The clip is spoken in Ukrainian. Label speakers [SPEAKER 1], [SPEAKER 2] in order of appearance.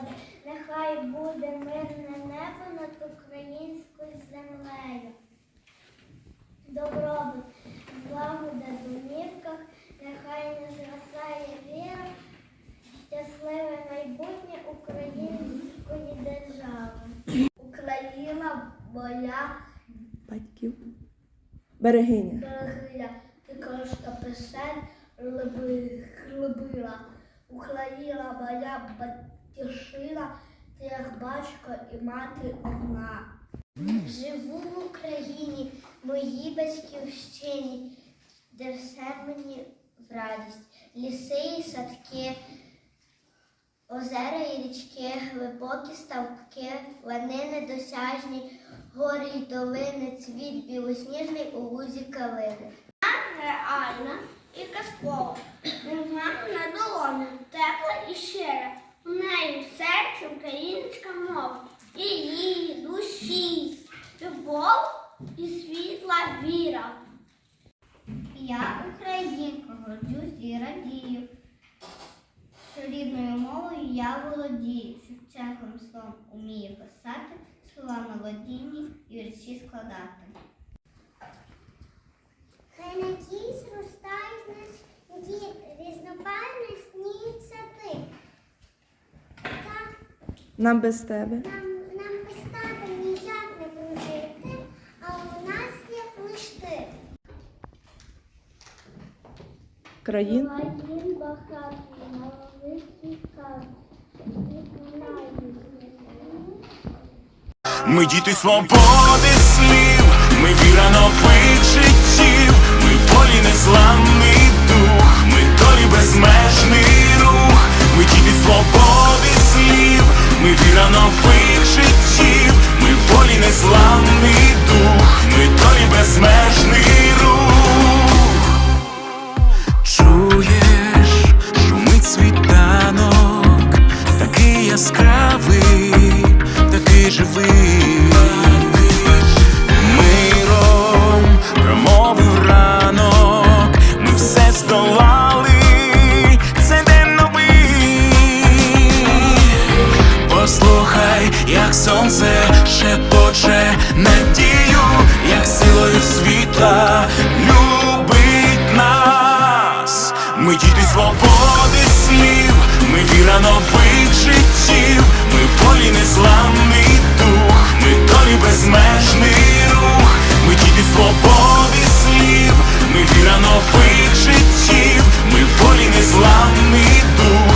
[SPEAKER 1] рівності. Нехай буде мирне небо над українською землею. Добробут, злагода в домівках, нехай не згасає віра, щасливе майбутнє української держави. Україна моя
[SPEAKER 2] Батьків. Берегиня.
[SPEAKER 1] Берегиня, ти крошка писань глибила. Україна моя батьківщина, ти як батько і мати одна. Живу в Україні, моїй батьківщині, де все мені в радість. Ліси і садки, озера і річки, глибокі ставки, вони недосяжні, гори й долини, цвіт білосніжний у лузі калини. Реальна і казкова, нема на долоні, тепла і щира. У неї в серці і її душі, любов і світла віра. Я українка, горджусь і радію, що рідною мовою я володію, Шевченком словом умію писати, слова мелодійні і вірші складати.
[SPEAKER 2] Нам без тебе.
[SPEAKER 1] нам, нам без тебе ніяк не прожити, а у нас є лиш ти.
[SPEAKER 2] Країн.
[SPEAKER 1] Країн багатий, на великий.
[SPEAKER 3] Ми діти свободи слів, ми віра нових життів, ми волі незламний ми віра нових життів, ми волі незламний дух, ми долі безмежний рух. Чуєш, шумить світанок, такий яскравий, такий живий. Сонце шепоче надію, як силою світла любить нас. Ми діти свободи слів, ми віра нових життів, ми волі незламних